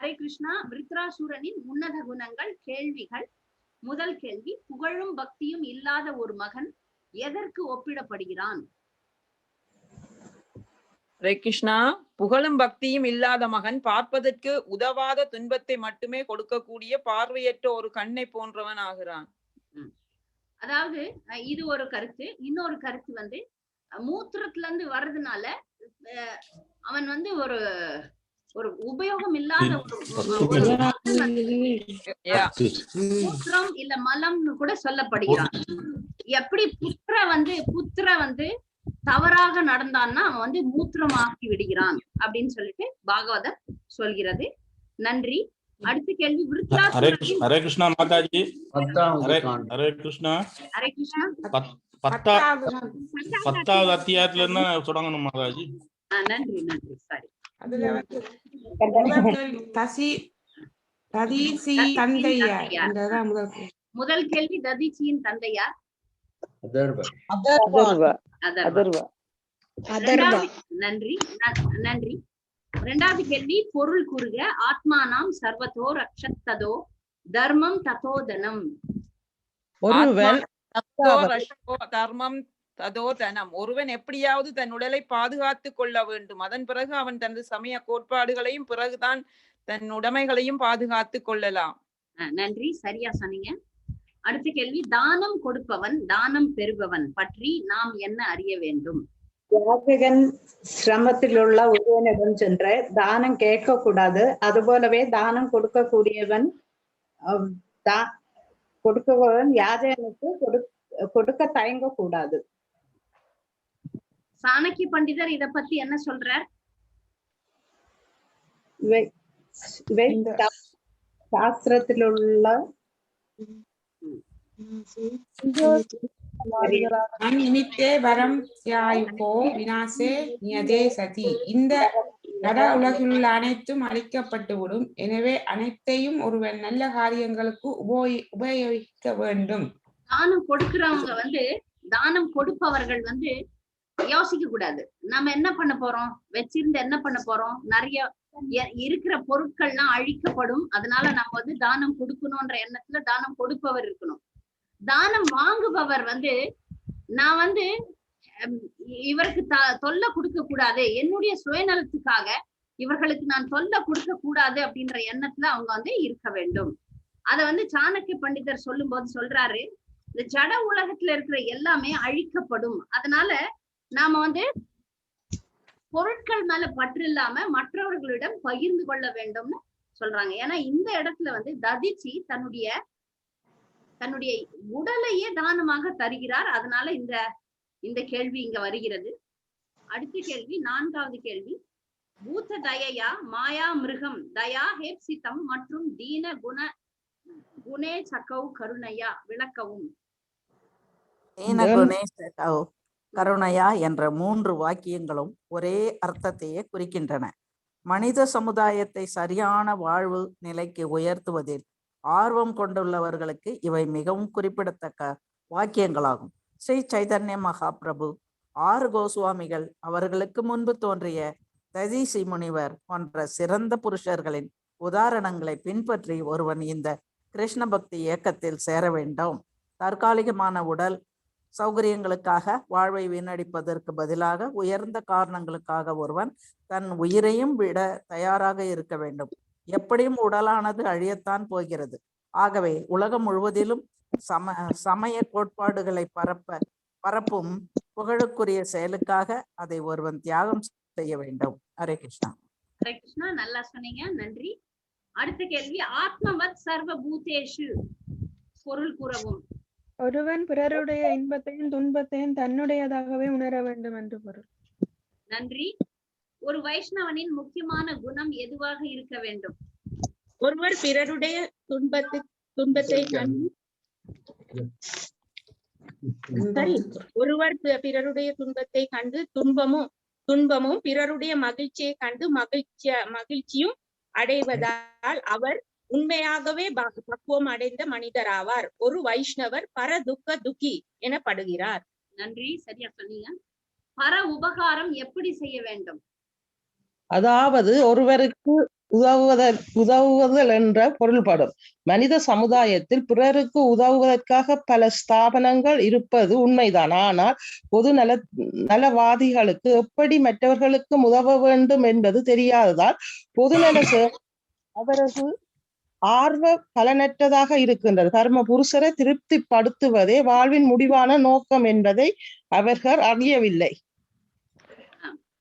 ஹரே கிருஷ்ணா விருத்ராசுரனின் உன்னத குணங்கள் கேள்விகள். முதல் கேள்வி புகழும் பக்தியும் இல்லாத ஒரு மகன் எதற்கு ஒப்பிடப்படுகிறான்? ஹரே கிருஷ்ணா புகழும் பக்தியும் இல்லாத மகன் பார்ப்பதற்கு உதவாத துன்பத்தை மட்டுமே கொடுக்கக்கூடிய பார்வையற்ற ஒரு கண்ணை போன்றவன் ஆகிறான். அதாவது இது ஒரு கருத்து. இன்னொரு கருத்து வந்து மூத்திரத்துல இருந்து வர்றதுனால அவன் வந்து ஒரு ஒரு உபயோகம் இல்லாத. மூத்திரம் இல்ல மலம்னு கூட சொல்லப்படுகிறான். எப்படி புத்திர வந்து புத்திர வந்து தவறாக நடந்தான்னா அவன் வந்து மூத்திரமாக்கி விடுகிறான் அப்படின்னு சொல்லிட்டு பாகவதம் சொல்கிறது. நன்றி. அடுத்த கேள்வி ஹரே கிருஷ்ண ஹரே கிருஷ்ணா மாதாஜி. ஹரே கிருஷ்ணா. ஹரே கிருஷ்ணா. பத்- பத்தா பத்தாவது அத்தியாயத்துல இருந்தா தொடங்கணும் மாதாஜி. ஆ, நன்றி நன்றி. சாரி. அதுல வந்து முதல் கேள்வி தசி ததீசி தந்தையார். என்றதான் முதல் கேள்வி. முதல் கேள்வி ததிச்சியின் தந்தையார்? அதர்வ. அதர்வ. அதர்வா. அதர்வ. இரண்டாவது- நன்றி நன்றி. இரண்டாவது கேள்வி பொருள் கூறுக ஆத்மானாம் சர்வதோ ரக்ஷத்ததோ தர்மம் ததோதனம். ஒருவன் தர்மம் ததோ தனம். ஒருவன் எப்படியாவது தன் உடலை பாதுகாத்து கொள்ள வேண்டும். அதன் பிறகு அவன் தனது சமய கோட்பாடுகளையும் பிறகுதான் தன் உடைமைகளையும் பாதுகாத்து கொள்ளலாம். அஹ், நன்றி. சரியா சொன்னீங்க. அடுத்த கேள்வி. தானம் கொடுப்பவன் தானம் பெறுபவன் பற்றி நாம் என்ன அறிய வேண்டும்? யாதகன் சிரமத்திலுள்ள ஒருவனிடம் சென்று தானம் கேட்க கூடாது அதுபோலவே தானம் கொடுக்கக்கூடியவன் அஹ், தா- கொடுக்கவன் யாதகனுக்கு கொடு கொடுக்க தயங்க கூடாது சாணக்கிய பண்டிதர் இத பத்தி என்ன சொல்றார்? இவை இவை இந்த- சா- சாஸ்திரத்திலுள்ள மண் நிமித்தே வரம் சியாயுகோ வினாசே நியதே சதி. இந்த கட உலகிலுள்ள அனைத்தும் அழிக்கப்பட்டுவிடும். எனவே அனைத்தையும் ஒருவன் நல்ல காரியங்களுக்கு உபயோகி உபயோகிக்க வேண்டும். தானம் கொடுக்கிறவங்க வந்து தானம் கொடுப்பவர்கள் வந்து யோசிக்க கூடாது நம்ம என்ன பண்ண போறோம்? வச்சிருந்து என்ன பண்ண போறோம்? நிறைய இருக்கிற பொருட்கள்லாம் அழிக்கப்படும். அதனால நம்ம வந்து தானம் கொடுக்கணும்ன்ற எண்ணத்துல தானம் கொடுப்பவர் இருக்கணும். தானம் வாங்குபவர் வந்து நான் வந்து இவருக்கு த தொல்லை கொடுக்க கூடாது என்னுடைய சுயநலத்துக்காக இவர்களுக்கு நான் தொல்ல கொடுக்க கூடாது அப்படின்ற எண்ணத்துல அவங்க வந்து இருக்க வேண்டும். அத வந்து சாணக்கிய பண்டிதர் சொல்லும் போது சொல்றாரு இந்த ஜட உலகத்துல இருக்கிற எல்லாமே அழிக்கப்படும். அதனால நாம வந்து பொருட்கள் மேல பற்று இல்லாம மற்றவர்களிடம் பகிர்ந்து கொள்ள வேண்டும்னு சொல்றாங்க. ஏன்னா இந்த இடத்துல வந்து ததிச்சி தன்னுடைய தன்னுடைய உடலையே தானமாக தருகிறார். அதனால இந்த இந்த கேள்வி இங்க வருகிறது. அடுத்த கேள்வி நான்காவது கேள்வி. பூத்த தயையா மாயா மிருகம்? தயா ஹேப்சிதம் மற்றும் தீன குண குணே சக்கவு கருணையா விளக்கவும். கருணையா என்ற மூன்று வாக்கியங்களும் ஒரே அர்த்தத்தையே குறிக்கின்றன. மனித சமுதாயத்தை சரியான வாழ்வு நிலைக்கு உயர்த்துவதில் ஆர்வம் கொண்டுள்ளவர்களுக்கு இவை மிகவும் குறிப்பிடத்தக்க வாக்கியங்களாகும். ஸ்ரீ சைதன்ய மகாபிரபு ஆறு கோசுவாமிகள் அவர்களுக்கு முன்பு தோன்றிய ததீசி முனிவர் போன்ற சிறந்த புருஷர்களின் உதாரணங்களை பின்பற்றி ஒருவன் இந்த கிருஷ்ண பக்தி இயக்கத்தில் சேர வேண்டும். தற்காலிகமான உடல் சௌகரியங்களுக்காக வாழ்வை வீணடிப்பதற்கு பதிலாக உயர்ந்த காரணங்களுக்காக ஒருவன் தன் உயிரையும் விட தயாராக இருக்க வேண்டும். எப்படியும் உடலானது அழியத்தான் போகிறது. ஆகவே உலகம் முழுவதிலும் சம சமய கோட்பாடுகளை பரப்ப பரப்பும் புகழுக்குரிய செயலுக்காக அதை ஒருவன் தியாகம் செய்ய வேண்டும். ஹரே கிருஷ்ணா. ஹரே கிருஷ்ணா நல்லா சொன்னீங்க. நன்றி. அடுத்த கேள்வி ஆத்மவத் சர்வ பூதேஷு. பொருள் கூறவும். ஒருவன் பிறருடைய இன்பத்தையும் துன்பத்தையும் தன்னுடையதாகவே உணர வேண்டும் என்று பொருள். நன்றி. ஒரு வைஷ்ணவனின் முக்கியமான குணம் எதுவாக இருக்க வேண்டும்? ஒருவர் பிறருடைய துன்பத்தை துன்பத்தை கண்டு சரி. ஒருவர் பிறருடைய துன்பத்தை கண்டு துன்பமும் துன்பமும் பிறருடைய மகிழ்ச்சியை கண்டு மகிழ்ச்சிய மகிழ்ச்சியும் அடைவதால் அவர் உண்மையாகவே ப- பக்குவம் அடைந்த மனிதராவார். ஒரு வைஷ்ணவர் பர துக்க துக்கி எனப்படுகிறார். நன்றி சரியா சொன்னீங்க. பர உபகாரம் எப்படி செய்ய வேண்டும்? அதாவது ஒருவருக்கு உதவுவதல் உதவுவதல் என்ற பொருள்படும். மனித சமுதாயத்தில் பிறருக்கு உதவுவதற்காக பல ஸ்தாபனங்கள் இருப்பது உண்மைதான். ஆனால் பொது நல நலவாதிகளுக்கு எப்படி மற்றவர்களுக்கும் உதவ வேண்டும் என்பது தெரியாததால் பொதுநல அவரது ஆர்வ பலனற்றதாக இருக்கின்றது. தர்ம புருஷரை திருப்திப்படுத்துவதே வாழ்வின் முடிவான நோக்கம் என்பதை அவர்கள் அறியவில்லை.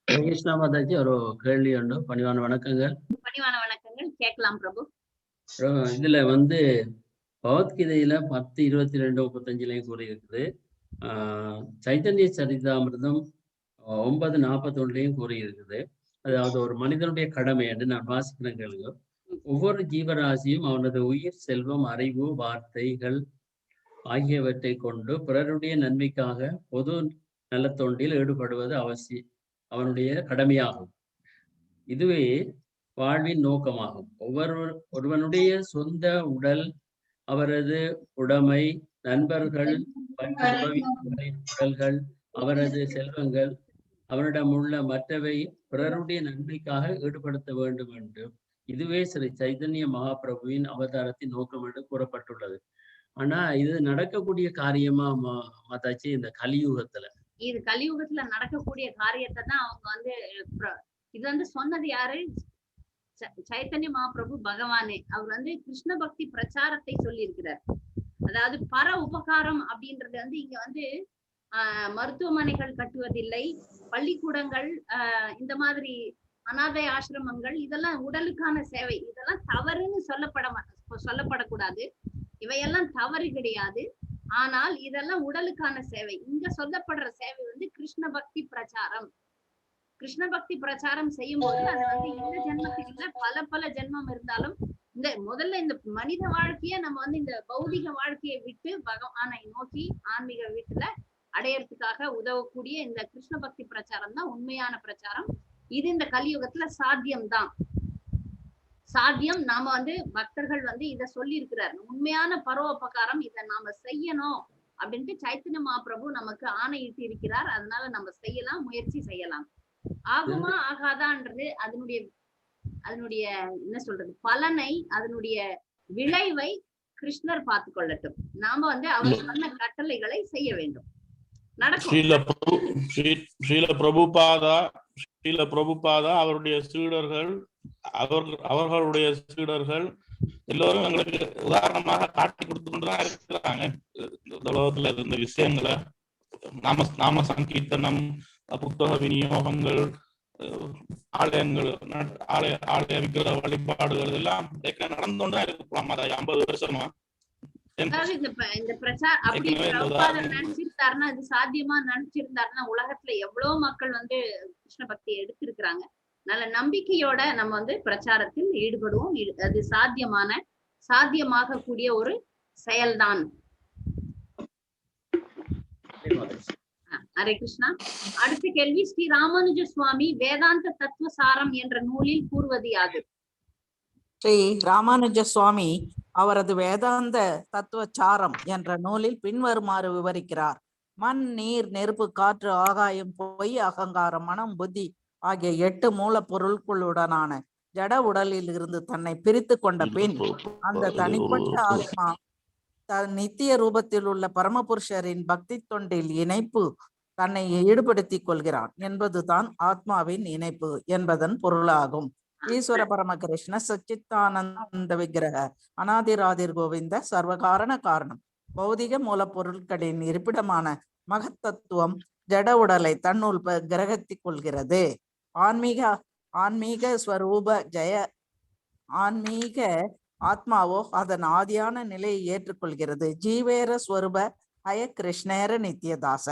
கிருஷ்ணா மாதாஜி ஒரு கேள்வி உண்டு. பணிவான வணக்கங்கள். பணிவான வணக்கங்கள். கேட்கலாம் பிரபு. இதுல வந்து பகவத்கீதையில பத்து இருபத்தி ரெண்டு முப்பத்தஞ்சுலயும் கூறியிருக்குது. ஆஹ் சைத்தன்ய சரிதாமிர்தம் ஒன்பது நாற்பத்தொன்னுலயும் கூறியிருக்குது. அதாவது ஒரு மனிதனுடைய கடமை என்று நான் வாசிக்கிறேன் கேளுங்க. ஒவ்வொரு ஜீவராசியும் அவனது உயிர் செல்வம் அறிவு வார்த்தைகள் ஆகியவற்றை கொண்டு பிறருடைய நன்மைக்காக பொது நலத்தொண்டில் ஈடுபடுவது அவசியம் அவனுடைய கடமையாகும். இதுவே வாழ்வின் நோக்கமாகும். ஒவ்வொரு ஒருவனுடைய சொந்த உடல் அவரது உடைமை நண்பர்கள் உடல்கள் அவரது செல்வங்கள் அவனிடம் உள்ள மற்றவை பிறருடைய நன்மைக்காக ஈடுபடுத்த வேண்டும் என்று இதுவே ஸ்ரீ சைதன்ய மகாபிரபுவின் அவதாரத்தின் நோக்கம் என்று கூறப்பட்டுள்ளது. ஆனா இது நடக்கக்கூடிய காரியமா மாதாச்சி இந்த கலியுகத்துல? இது கலியுகத்துல நடக்கக்கூடிய காரியத்தை தான் அவங்க வந்து இது வந்து சொன்னது யாரு? ச- சைத்தன்ய மகாபிரபு பகவானே. அவர் வந்து கிருஷ்ண பக்தி பிரச்சாரத்தை சொல்லியிருக்கிறார். அதாவது பர உபகாரம் அப்படின்றது வந்து இங்க வந்து ஆஹ் மருத்துவமனைகள் கட்டுவதில்லை பள்ளிக்கூடங்கள் ஆஹ் இந்த மாதிரி அனாதை ஆசிரமங்கள் இதெல்லாம் உடலுக்கான சேவை. இதெல்லாம் தவறுன்னு சொல்லப்பட சொல்லப்படக்கூடாது. இவையெல்லாம் தவறு கிடையாது. ஆனால் இதெல்லாம் உடலுக்கான சேவை. இங்க சொல்லப்படுற சேவை வந்து கிருஷ்ண பக்தி பிரச்சாரம். கிருஷ்ண பக்தி பிரச்சாரம் செய்யும் போது அது வந்து இந்த ஜென்மத்துக்கு இல்ல. பல பல ஜென்மம் இருந்தாலும் இந்த முதல்ல இந்த மனித வாழ்க்கைய நம்ம வந்து இந்த பௌதிக வாழ்க்கையை விட்டு பகவானை நோக்கி ஆன்மீக வீட்டுல அடையறதுக்காக உதவக்கூடிய இந்த கிருஷ்ண பக்தி பிரச்சாரம் தான் உண்மையான பிரச்சாரம். இது இந்த கலியுகத்துல சாத்தியம்தான். சாத்தியம் நாம வந்து பக்தர்கள் வந்து இத சொல்லி இருக்கிறார் உண்மையான பரோபகாரம் இத நாம செய்யணும் அப்படின்ட்டு சைத்தன்ய மகாபிரபு நமக்கு ஆணையிட்டு இருக்கிறார். அதனால நம்ம செய்யலாம் முயற்சி செய்யலாம். ஆகுமா ஆகாதான்றது அதனுடைய அதனுடைய என்ன சொல்றது பலனை அதனுடைய விளைவை கிருஷ்ணர் பார்த்து கொள்ளட்டும் நாம வந்து அவர் சொன்ன கட்டளைகளை செய்ய வேண்டும். நடக்கும். பிரபுபாதா ஸ்ரீல பிரபுபாதா அவருடைய சீடர்கள் அவர்கள் அவர்களுடைய சீடர்கள் எல்லோரும் எங்களுக்கு உதாரணமாக காட்டி கொடுத்து கொண்டுதான் இருக்கிறாங்க. இந்த உலகத்துல இருந்த விஷயங்களை நாம நாம சங்கீர்த்தனம் புத்தக விநியோகங்கள் ஆலயங்கள் ஆலய ஆலய விக்கிரக வழிபாடுகள் எல்லாம் நடந்து கொண்டுதான் இருக்கலாம் அதை ஐம்பது வருஷமா அப்படி நினைச்சிருந்தாருன்னா இது சாத்தியமா நினைச்சிருந்தாருன்னா உலகத்துல எவ்வளவு மக்கள் வந்து கிருஷ்ண பக்தியை எடுத்திருக்கிறாங்க. நல்ல நம்பிக்கையோட நம்ம வந்து பிரச்சாரத்தில் ஈடுபடுவோம். அது சாத்தியமான சாத்தியமாக கூடிய ஒரு செயல்தான். ஹரே கிருஷ்ணா. அடுத்த கேள்வி ஸ்ரீ ராமானுஜ சுவாமி வேதாந்த தத்துவசாரம் என்ற நூலில் கூறுவது யாது? ஸ்ரீ ராமானுஜ சுவாமி அவரது வேதாந்த தத்துவச்சாரம் என்ற நூலில் பின்வருமாறு விவரிக்கிறார். மண் நீர் நெருப்பு காற்று ஆகாயம் பொய் அகங்காரம் மனம் புத்தி ஆகிய எட்டு மூலப்பொருட்களுடனான ஜட உடலில் இருந்து தன்னை பிரித்து கொண்ட பின் அந்த தனிப்பட்ட ஆத்மா தன் நித்திய ரூபத்தில் உள்ள பரமபுருஷரின் பக்தி தொண்டில் இணைப்பு தன்னை ஈடுபடுத்திக் கொள்கிறான். என்பதுதான் ஆத்மாவின் இணைப்பு என்பதன் பொருளாகும். ஈஸ்வர பரமகிருஷ்ண சச்சித்தானந்த விக்கிரக அனாதிராதிர் கோவிந்த சர்வகாரண காரணம். பௌதிக மூலப்பொருட்களின் இருப்பிடமான மகத்தத்துவம் ஜட உடலை தன்னுள் கிரகித்துக் கொள்கிறது. ஆன்மீக ஆன்மீக ஸ்வரூப ஜெய ஆன்மீக ஆத்மாவோ அதன் ஆதியான நிலையை ஏற்றுக்கொள்கிறது. ஜீவேர ஸ்வரூப ஹய கிருஷ்ணேர நித்தியதாச.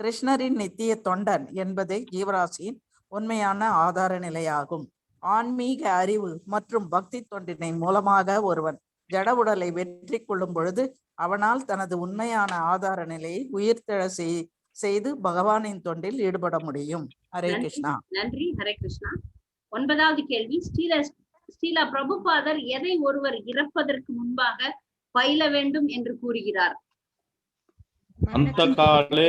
கிருஷ்ணரின் நித்திய தொண்டன் என்பதே ஜீவராசியின் உண்மையான ஆதார நிலையாகும். ஆன்மீக அறிவு மற்றும் பக்தி தொண்டினை மூலமாக ஒருவன் ஜட உடலை வெற்றி கொள்ளும் பொழுது அவனால் தனது உண்மையான ஆதார நிலையை உயிர்த்தெழ செய் செய்து பகவானின் தொண்டில் ஈடுபட முடியும். ஹரே. கிருஷ்ணா. நன்றி. ஹரே கிருஷ்ணா. ஒன்பதாவது கேள்வி. ஸ்ரீல ஸ்ரீலா பிரபுபாதர் எதை ஒருவர் இறப்பதற்கு முன்பாக பயில வேண்டும் என்று கூறுகிறார்? अन्तकाले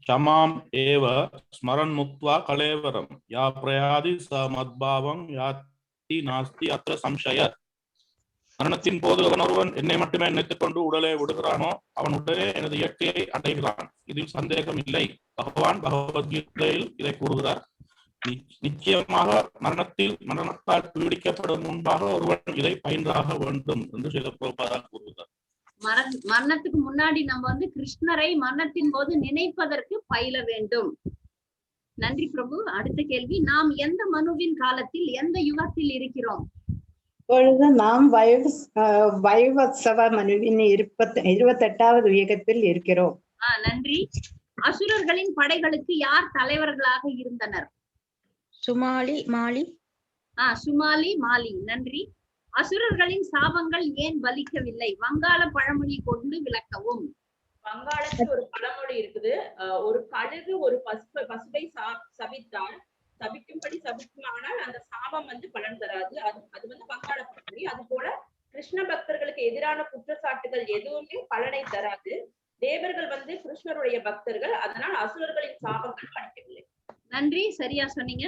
क्षमाम् एव स्मरन् मुक्त्वा कलेवरं या प्रयाति स मद्भावं याति நாஸ்தி நாஸ்தி அத்த சம்சய மரணத்தின் போது அவன் ஒருவன் என்னை மட்டுமே நினைத்துக் கொண்டு உடலை விடுகிறானோ அவன் உடனே எனது இயற்கையை அடைகிறான் இதில் சந்தேகம் இல்லை பகவான் பகவத்கீதையில் இதை கூறுகிறார் நி- நிச்சயமாக மரணத்தில் மரணத்தால் பீடிக்கப்படும் முன்பாக ஒருவன் இதை பயின்றாக வேண்டும் என்று சில பிரபாதா கூறுகிறார் மர மரணத்துக்கு முன்னாடி நம்ம வந்து கிருஷ்ணரை மரணத்தின் போது நினைப்பதற்கு பயில வேண்டும். நன்றி பிரபு. அடுத்த கேள்வி. நாம் எந்த மனுவின் காலத்தில் எந்த யுகத்தில் இருக்கிறோம்? இப்பொழுது நாம் வயு அஹ், வயுவத்சவ மனுவின் இருபத்தி இருபத்தெட்டாவது யுகத்தில் இருக்கிறோம். ஆஹ் நன்றி. அசுரர்களின் படைகளுக்கு யார் தலைவர்களாக இருந்தனர்? சுமாலி மாலி. ஆஹ் சுமாலி மாலி. நன்றி. அசுரர்களின் சாபங்கள் ஏன் பலிக்கவில்லை? வங்காள பழமொழி கொண்டு விளக்கவும். வங்காளத்தில் ஒரு பழமொழி இருக்குது. ஒரு கழுகு ஒரு பசு பசுவை சபித்தால் சபிக்கும்படி சபிக்குமானால் அந்த சாபம் வந்து பலன் தராது. அது அது வந்து வங்காள பழமொழி. அது போல கிருஷ்ண பக்தர்களுக்கு எதிரான குற்றச்சாட்டுகள் எதுவுமே பலனை தராது. தேவர்கள் வந்து கிருஷ்ணருடைய பக்தர்கள். அதனால் அசுரர்களின் சாபங்கள் பலிக்கவில்லை. நன்றி. சரியா சொன்னீங்க.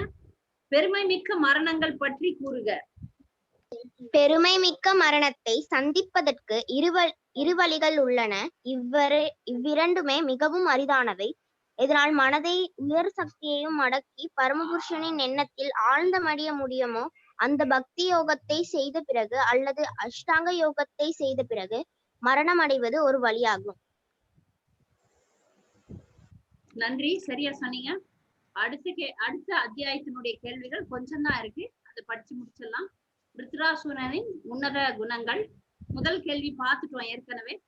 பெருமை மிக்க மரணங்கள் பற்றி கூறுக. பெருமை மிக்க மரணத்தை சந்திப்பதற்கு இருவ இரு வழிகள் உள்ளன. இவ்வரு இவ்விரண்டுமே மிகவும் அரிதானவை. இதனால் மனதை உயர் சக்தியையும் அடக்கி பரமபுருஷனின் எண்ணத்தில் ஆழ்ந்த மடிய முடியுமோ அந்த பக்தி யோகத்தை செய்த பிறகு அல்லது அஷ்டாங்க யோகத்தை செய்த பிறகு மரணம் அடைவது ஒரு வழியாகும். நன்றி. சரியா சொன்னீங்க. அடுத்த அடுத்த அத்தியாயத்தினுடைய கேள்விகள் கொஞ்சம் தான் இருக்கு. அதை படிச்சு முடிச்சிடலாம். விருத்ராசுரனின் உன்னத குணங்கள். முதல் கேள்வி பார்த்துட்டோம் ஏற்கனவே.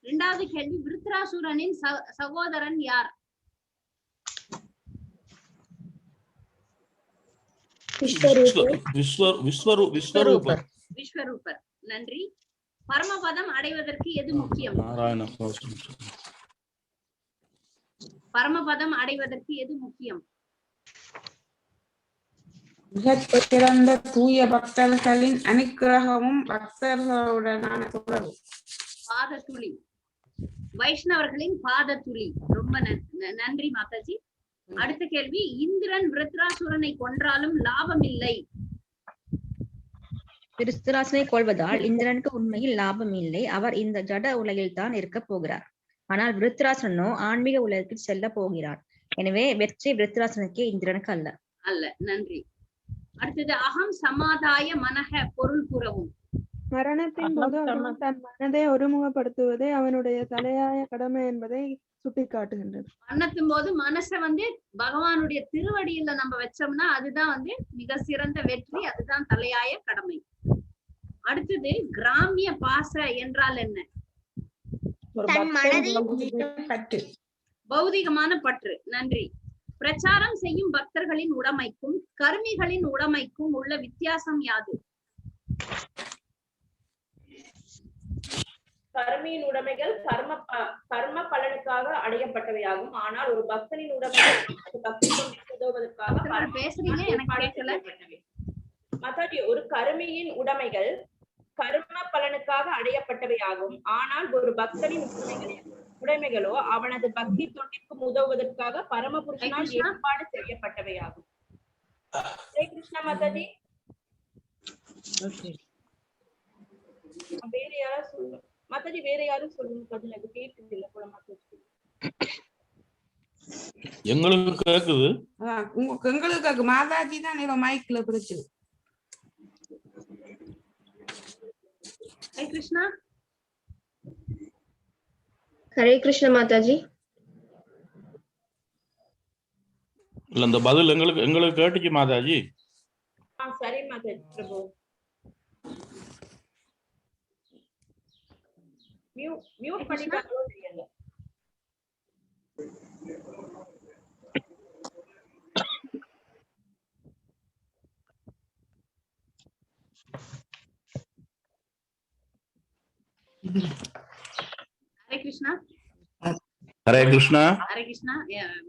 இரண்டாவது கேள்வி விருத்ராசுரனின் சகோதரன் யார்? விஸ்வ விஸ்வ- விஸ்வரு விஸ்வரூபர். விஸ்வரூபர். நன்றி. பரமபதம் அடைவதற்கு எது முக்கியம்? பரமபதம் அடைவதற்கு எது முக்கியம்? மிகச் சிறந்த தூய பக்தர்களின் அனுக்கிரகமும் பக்தர்களுடனான தொடர்பு. பாத துளி வைஷ்ணவர்களின் பாத துளி ரொம்ப நன்றி மாதாஜி. அடுத்த கேள்வி இந்திரன் விருத்ராசுரனை கொன்றாலும் லாபம் இல்லை திருஸ்தராசனை கொள்வதால் இந்திரனுக்கு உண்மையில் லாபம் இல்லை அவர் இந்த ஜட உலகில் தான் இருக்க போகிறார். ஆனால் விருத்ராசனோ ஆன்மீக உலகிற்கு செல்ல போகிறார். எனவே வெற்றி விருத்ராசனுக்கே இந்திரனுக்கு அல்ல. அல்ல. நன்றி. அடுத்தது அகம் சமாதாய மனக பொருள் கூறவும். மரணத்தின் போது ஒருவன் தன் மனதை ஒருமுகப்படுத்துவதே அவனுடைய தலையாய கடமை என்பதை சுட்டிக்காட்டுகின்றது. மரணத்தின் போது மனசை வந்து பகவானுடைய திருவடியில நம்ம வச்சோம்னா அதுதான் வந்து மிக சிறந்த வெற்றி அதுதான் தலையாய கடமை. அடுத்தது கிராமிய பாச என்றால் என்ன? பற்று. பௌதிகமான பற்று. நன்றி. பிரச்சாரம் செய்யும் பக்தர்களின் உடைமைக்கும் கர்மிகளின் உடைமைக்கும் உள்ள வித்தியாசம் யாது? கர்மியின் உடைமைகள் கர்ம கர்ம பலனுக்காக அடையப்பட்டவையாகும். ஆனால் ஒரு பக்தனின் உடைமைகள் பக்தி உதவுவதற்காக பேசுறீங்க எனக்கு மத்தாடி ஒரு கருமியின் உடைமைகள் கர்ம பலனுக்காக அடையப்பட்டவையாகும். ஆனால் ஒரு பக்தனின் உடைமைகள் உடைமைகளோ அவனது பக்தி தொண்டிற்கும் உதவுவதற்காக பரமபுருஷனால். ஏற்பாடு செய்யப்பட்டவையாகும். ஹரே கிருஷ்ணா மாதாஜி. வேற யாராவது சொல்லுங்க மாதாஜி வேற யாரும் சொல்லுங்க பதில் அது கேட்குது இல்ல போல மாதாஜி. எங்களுக்கு கேக்குது? எங்களுக்கு மாதாஜி தான் ஏதோ மைக்ல பிடிச்சு ஹரே கிருஷ்ணா. ஹரே கிருஷ்ண மாதாஜி. இல்ல இந்த பதில் எங்களுக்கு எங்களுக்கு கேட்டுச்சு மாதாஜி. சரி மாதாஜி பிரபு. மியூட் மியூட் பண்ணிட்டாங்களோ தெரியல. ஹரே கிருஷ்ணா? ஹரே கிருஷ்ணா. ஹரே கிருஷ்ணா.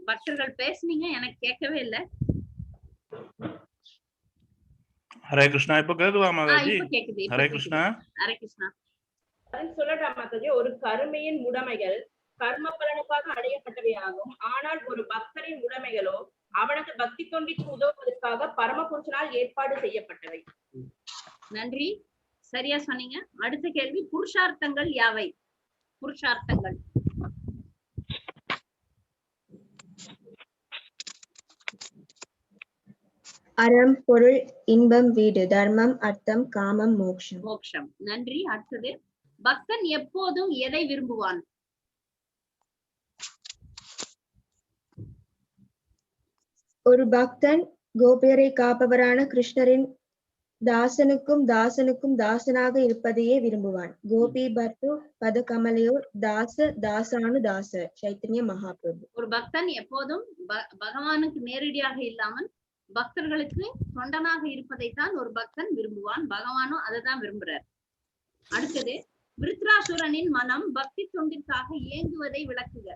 பக்தர்கள் பேசுனீங்க எனக்கு கேட்கவே இல்ல. ஹரே கிருஷ்ணா. இப்ப கேக்குதா மாதாஜி? இப்ப கேக்குது இப்ப ஹரே. கிருஷ்ணா. ஹரே கிருஷ்ணா. சொல்லட்டா மாதாஜி ஒரு கருமையின் உடைமைகள் கர்ம பலனுக்காக அடையப்பட்டவையாகும். ஆனால் ஒரு பக்தரின் உடைமைகளோ அவனது பக்தி தொண்டிற்கு உதவுவதற்காக பரமபுருஷனால் ஏற்பாடு செய்யப்பட்டவை. நன்றி. சரியா சொன்னீங்க. அடுத்த கேள்வி புருஷார்த்தங்கள் யாவை? புருஷார்த்தங்கள். அறம் பொருள் இன்பம் வீடு தர்மம் அர்த்தம் காமம் மோக்ஷம். மோக்ஷம். நன்றி. அடுத்தது பக்தன் எப்போதும் எதை விரும்புவான்? ஒரு பக்தன் கோபியரை காப்பவரான கிருஷ்ணரின் தாசனுக்கும் தாசனுக்கும் தாசனாக இருப்பதையே விரும்புவான். கோபி பர்து பத கமலையோர் தாச தாசானு தாச சைத்தன்ய மகாபிரபு. ஒரு பக்தன் எப்போதும் ப- பகவானுக்கு நேரடியாக இல்லாமல் பக்தர்களுக்கு தொண்டனாக இருப்பதைத்தான் ஒரு பக்தன் விரும்புவான். பகவானும் அதை தான் விரும்புறார். அடுத்தது விருத்ராசுரனின் மனம் பக்தி தொண்டிற்காக ஏங்குவதை விளக்குக.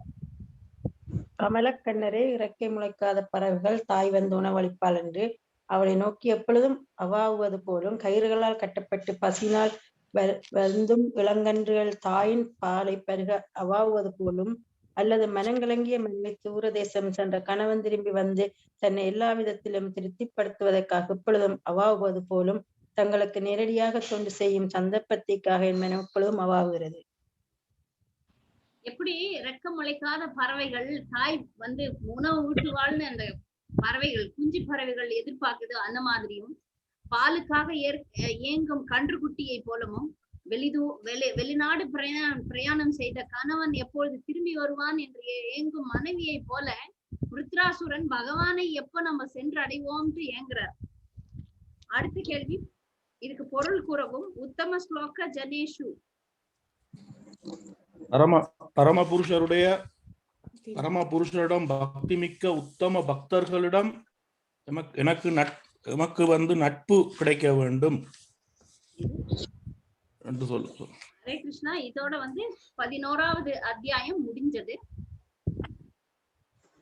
கமலக்கண்ணரே இறக்கை முளைக்காத பறவைகள் தாய் வந்து உணவளிப்பாள் என்று அவளை நோக்கி எப்பொழுதும் அவாவுவது போலும் கயிறுகளால் கட்டப்பட்டு பசினால் வ- வருந்தும் இளங்கன்றுகள் தாயின் பாலை பருக அவாவுவது போலும் அல்லது மனங்கலங்கிய மண்ணை தூர தேசம் சென்ற கணவன் திரும்பி வந்து தன்னை எல்லா விதத்திலும் திருப்திப்படுத்துவதற்காக எப்பொழுதும் அவாவுவது போலும் தங்களுக்கு நேரடியாக தொண்டு செய்யும் சந்தர்ப்பத்திற்காக என் மனம் எப்பொழுதும் அவாவுகிறது. எப்படி ரெக்க முளைக்காத பறவைகள் தாய் வந்து உணவு ஊட்டுவாள்னு அந்த பறவைகள் குஞ்சு பறவைகள் எதிர்பார்க்குது அந்த மாதிரியும். பாலுக்காக ஏற் ஏங்கும் கன்றுக்குட்டியை போலவும் வெளிதூ வெளி வெளிநாடு பிரயாணம் பிரயாணம் செய்த கணவன் எப்பொழுது திரும்பி வருவான் என்று ஏங்கும் மனைவியை போல ருத்ராசுரன் பகவானை எப்ப நம்ம சென்று அடைவோம்ட்டு ஏங்குறார்? அடுத்த கேள்வி. இதுக்கு பொருள் கூறவும் உத்தம ஸ்லோக ஜனேஷு. பரம பரமபுருஷருடைய பரமபுருஷரிடம் பக்தி மிக்க உத்தம பக்தர்களிடம் எமக்கு எனக்கு நட் எமக்கு வந்து நட்பு கிடைக்க வேண்டும். என்று சொல்லு. ஹரே கிருஷ்ணா இதோட வந்து பதினோராவது அத்தியாயம் முடிஞ்சது.